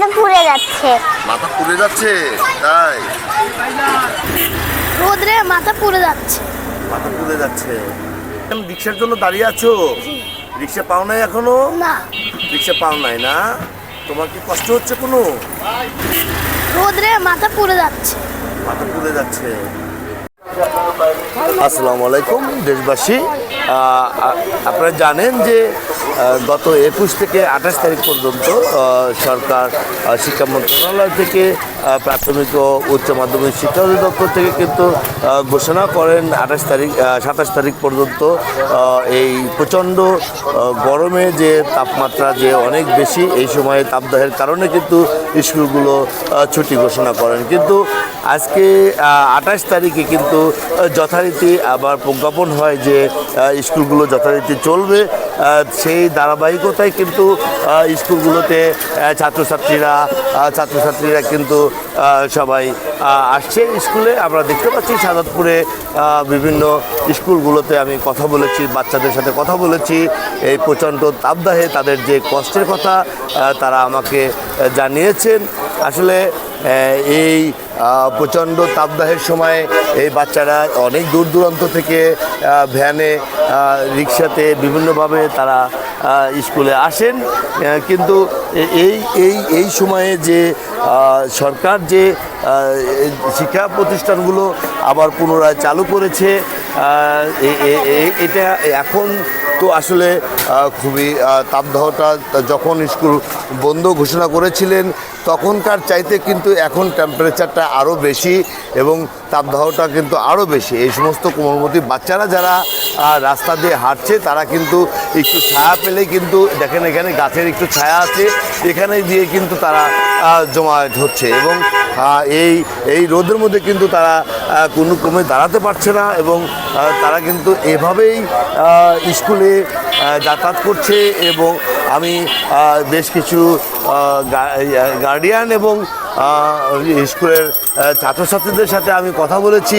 মাথা পুড়ে যাচ্ছে। মাথা পুড়ে যাচ্ছে? তাই? রোদরে মাথা পুড়ে যাচ্ছে। মাথা পুড়ে যাচ্ছে। রিক্সার জন্য দাঁড়িয়ে আছো? রিক্সা পাও নাই এখনও? না। রিক্সা পাও নাই না? তোমার কি কষ্ট হচ্ছে কোনো? রোদরে মাথা পুড়ে যাচ্ছে। মাথা পুড়ে যাচ্ছে। আসসালামু আলাইকুম দেশবাসী। আপনারা জানেন যে গত একুশ থেকে আঠাশ তারিখ পর্যন্ত সরকার শিক্ষা মন্ত্রণালয় থেকে প্রাথমিক ও উচ্চ মাধ্যমিক শিক্ষা অধিদপ্তর থেকে কিন্তু ঘোষণা করেন আঠাশ তারিখ সাতাশ তারিখ পর্যন্ত এই প্রচণ্ড গরমে যে তাপমাত্রা যে অনেক বেশি, এই সময়ে তাপদাহের কারণে কিন্তু স্কুলগুলো ছুটি ঘোষণা করেন। কিন্তু আজকে আঠাশ তারিখে কিন্তু যথারীতি আবার প্রজ্ঞাপন হয় যে স্কুলগুলো যথারীতি চলবে সেই ধারাবাহিকতায় কিন্তু স্কুলগুলোতে ছাত্রছাত্রীরা ছাত্রছাত্রীরা কিন্তু সবাই আসছে স্কুলে। আমরা দেখতে পাচ্ছি সাদাতপুরে বিভিন্ন স্কুলগুলোতে আমি কথা বলেছি, বাচ্চাদের সাথে কথা বলেছি। এই প্রচণ্ড তাপদাহে তাদের যে কষ্টের কথা তারা আমাকে জানিয়েছেন। আসলে এই প্রচণ্ড তাপদাহের সময় এই বাচ্চারা অনেক দূর দূরান্ত থেকে ভ্যানে রিক্সাতে বিভিন্নভাবে তারা স্কুলে আসেন। কিন্তু এই এই এই সময়ে যে সরকার যে শিক্ষা প্রতিষ্ঠানগুলো আবার পুনরায় চালু করেছে। এটা এখন তো আসলে খুবই তাপদাহটা যখন স্কুল বন্ধ ঘোষণা করেছিলেন, তখনকার চাইতে কিন্তু এখন টেম্পারেচারটা আরও বেশি এবং তাপদাহটা কিন্তু আরও বেশি। এই সমস্ত কোমলমতি বাচ্চারা যারা রাস্তা দিয়ে হাঁটছে, তারা কিন্তু একটু ছায়া পেলেই কিন্তু দেখেন এখানে গাছের একটু ছায়া আছে, এখানে দিয়ে কিন্তু তারা জমায়েত হচ্ছে এবং এই এই রোদের মধ্যে কিন্তু তারা কোনো ক্রমে দাঁড়াতে পারছে না এবং তারা কিন্তু এভাবেই স্কুলে যাতায়াত করছে এবং আমি বেশ কিছু গার্ডিয়ান এবং স্কুলের ছাত্রছাত্রীদের সাথে আমি কথা বলেছি।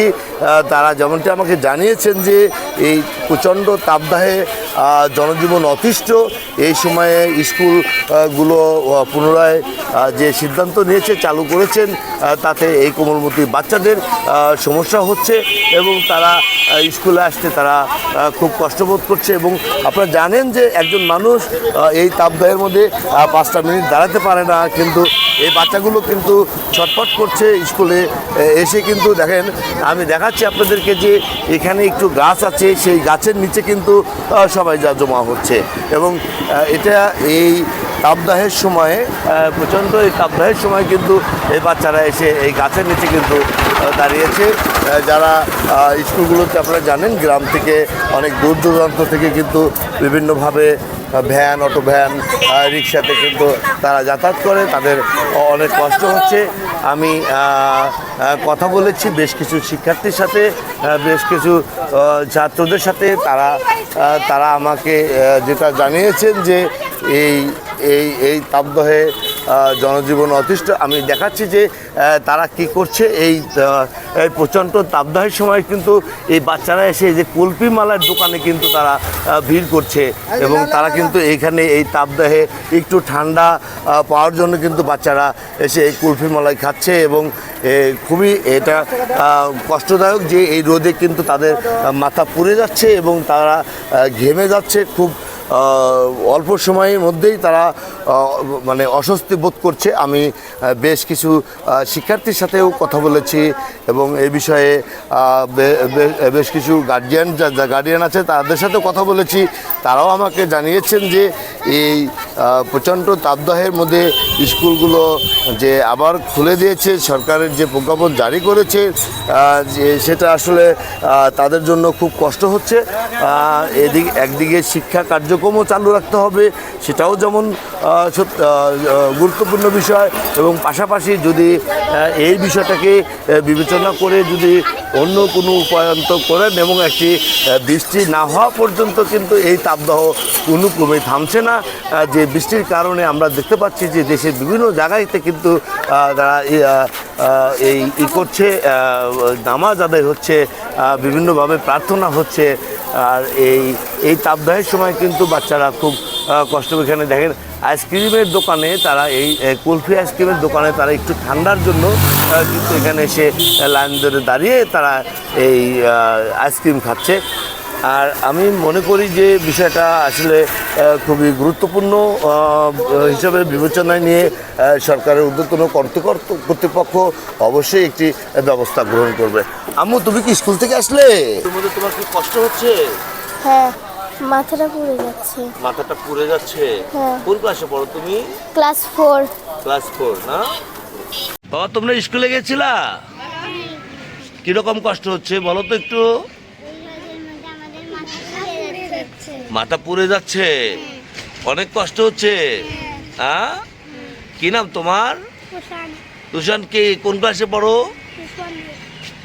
তারা যেমনটি আমাকে জানিয়েছেন যে এই প্রচণ্ড তাপদাহে জনজীবন অতিষ্ঠ। এই সময়ে স্কুলগুলো পুনরায় যে সিদ্ধান্ত নিয়েছে, চালু করেছেন তাতে এই কোমলমতি বাচ্চাদের সমস্যা হচ্ছে এবং তারা স্কুলে আসতে তারা খুব কষ্টবোধ করছে এবং আপনারা জানেন যে একজন মানুষ এই তাপদাহের মধ্যে পাঁচটা মিনিট দাঁড়াতে পারে না। কিন্তু এই বাচ্চাগুলো কিন্তু ছটফট করছে স্কুলে এ, এসে কিন্তু দেখেন আমি দেখাচ্ছি আপনাদেরকে যে এখানে একটু গাছ আছে সেই গাছের নিচে কিন্তু সবাই যা জমা হচ্ছে। এবং এটা এই তাপদাহের সময়ে প্রচণ্ড এই তাপদাহের সময় কিন্তু এই বাচ্চারা এসে এই গাছের নিচে কিন্তু দাঁড়িয়েছে। যারা স্কুলগুলোতে আপনারা জানেন গ্রাম থেকে অনেক দূর দূরান্ত থেকে কিন্তু বিভিন্নভাবে ভ্যান, অটো ভ্যান রিক্সাতে কিন্তু তারা যাতায়াত করে, তাদের অনেক কষ্ট হচ্ছে। আমি কথা বলেছি বেশ কিছু শিক্ষার্থীর সাথে বেশ কিছু ছাত্রদের সাথে। তারা তারা আমাকে যেটা জানিয়েছেন যে এই এই এই তাপদহে জনজীবন অতিষ্ঠ। আমি দেখাচ্ছি যে তারা কি করছে, এই প্রচণ্ড তাপদাহের সময় কিন্তু এই বাচ্চারা এসে যে কুলপি মালার দোকানে কিন্তু তারা ভিড় করছে এবং তারা কিন্তু এইখানে এই তাপদাহে একটু ঠান্ডা পাওয়ার জন্য কিন্তু বাচ্চারা এসে এই কুলফি মালাই খাচ্ছে এবং খুবই এটা কষ্টদায়ক যে এই রোদে কিন্তু তাদের মাথা পুড়ে যাচ্ছে এবং তারা ঘেমে যাচ্ছে। খুব অল্প সময়ের মধ্যেই তারা মানে অস্বস্তি বোধ করছে। আমি বেশ কিছু শিক্ষার্থীর সাথেও কথা বলেছি এবং এ বিষয়ে বেশ কিছু গার্জিয়ান যা গার্ডিয়ান আছে, তাদের সাথেও কথা বলেছি। তারাও আমাকে জানিয়েছেন যে, এই প্রচণ্ড তাপদাহের মধ্যে স্কুলগুলো যে আবার খুলে দিয়েছে, সরকারের যে প্রজ্ঞাপন জারি করেছে যে সেটা আসলে তাদের জন্য খুব কষ্ট হচ্ছে। এদিক, একদিকে শিক্ষা কার্যক্রমও চালু রাখতে হবে, সেটাও যেমন গুরুত্বপূর্ণ বিষয় এবং পাশাপাশি যদি এই বিষয়টাকে বিবেচনা করে যদি অন্য কোনো উপায়ন্ত করেন এবং একটি বৃষ্টি না হওয়া পর্যন্ত কিন্তু এই তাপদাহ কোনো ক্রমে থামছে না। যে বৃষ্টির কারণে আমরা দেখতে পাচ্ছি যে দেশের বিভিন্ন জায়গাতে কিন্তু তারা এই, ই করছে নামাজ আদায় হচ্ছে বিভিন্নভাবে প্রার্থনা হচ্ছে। আর এই এই তাপদাহের সময় কিন্তু বাচ্চারা খুব কষ্ট এখানে দেখেন আইসক্রিমের দোকানে তারা এই কুলফি আইসক্রিমের দোকানে তারা একটু ঠান্ডার জন্য কিন্তু এখানে এসে লাইন ধরে দাঁড়িয়ে তারা এই আইসক্রিম খাচ্ছে। আর আমি মনে করি যে বিষয়টা আসলে খুবই গুরুত্বপূর্ণ হিসাবে বিবেচনায় নিয়ে সরকারের উদ্যোতন কর্তৃকর্ত কর্তৃপক্ষ অবশ্যই একটি ব্যবস্থা গ্রহণ করবে। আম্মু তুমি কি স্কুল থেকে আসলে? তোমাদের তোমার কি কষ্ট হচ্ছে? হ্যাঁ। মাথাটা পুড়ে যাচ্ছে। মাথাটা পুড়ে যাচ্ছে? হ্যাঁ। কোন ক্লাসে পড়ো তুমি? Class four. ক্লাস ফোর না? বাবা তোমরা স্কুলে গেছিলা? কীরকম কষ্ট হচ্ছে বলো তো একটু। মাথা পুড়ে যাচ্ছে। অনেক কষ্ট হচ্ছে। হ্যাঁ? কি নাম তোমার? তুষান কি? কোন ক্লাসে পড়ো?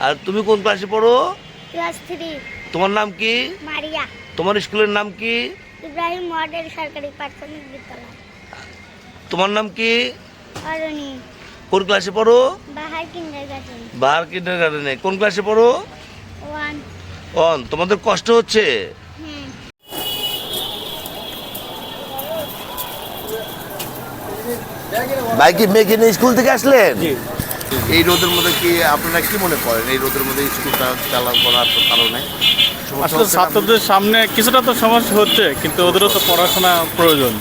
আর তুমি কোন ক্লাসে পড়ো? Class three. তোমার নাম কি? মারিয়া। তোমার স্কুলের নাম কি? ইব্রাহিম মডেল সরকারি প্রাথমিক বিদ্যালয়। তোমার নাম কি? অরণি। কোন ক্লাসে পড়ো? বাহার কিন্ডার গার্ডেন বার কিন্ডার গার্ডেনে কোন ক্লাসে পড়ো? ওয়ান। অন তোমাদের কষ্ট হচ্ছে? ভাই কি মেয়েকে নিয়ে স্কুল থেকে আসলেন? এই রোদের মধ্যে কি আপনারা কি মনে করেন? এই রোদের মধ্যে স্কুলটা চালান করার কারণে আসলে ছাত্রদের সামনে কিছুটা তো সমস্যা হচ্ছে কিন্তু ওদেরও তো পড়াশোনা প্রয়োজন।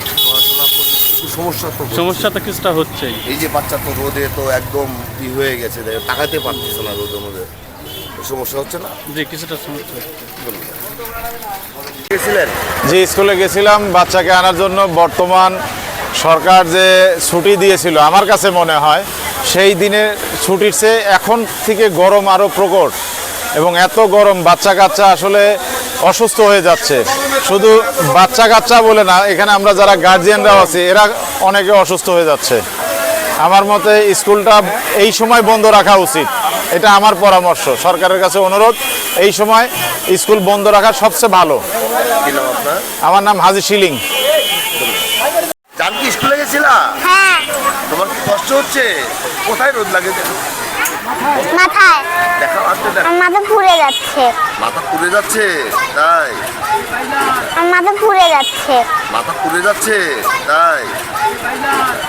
সমস্যা তো সমস্যা তো কিছুটা হচ্ছেই এই যে বাচ্চা তো রোদে তো একদম ই হয়ে গেছে তাকাতে পারতেছে না রোদের মধ্যে। সমস্যা হচ্ছে না? যে কিছুটা সমস্যা গেছিলেন? যে স্কুলে গেছিলাম বাচ্চাকে আনার জন্য। বর্তমান সরকার যে ছুটি দিয়েছিল আমার কাছে মনে হয় সেই দিনে ছুটির চেয়ে এখন থেকে গরম আরও প্রকট এবং এত গরম বাচ্চা কাচ্চা আসলে অসুস্থ হয়ে যাচ্ছে। শুধু বাচ্চা কাচ্চা বলে না এখানে আমরা যারা গার্জিয়ানরাও আছি এরা অনেকে অসুস্থ হয়ে যাচ্ছে। আমার মতে স্কুলটা এই সময় বন্ধ রাখা উচিত। এটা আমার পরামর্শ। সরকারের কাছে অনুরোধ এই সময় স্কুল বন্ধ রাখা সবচেয়ে ভালো। আমার নাম হাজি শিলিং। জান কি স্কুলে গেছিলা? হ্যাঁ কষ্ট হচ্ছে? কোথায় রোদ লাগে মাথায়। দেখা আসতে দেখো। মাথা পুড়ে যাচ্ছে। মাথা পুড়ে যাচ্ছে? তাই? মাথা পুড়ে যাচ্ছে। মাথা পুড়ে যাচ্ছে? তাই?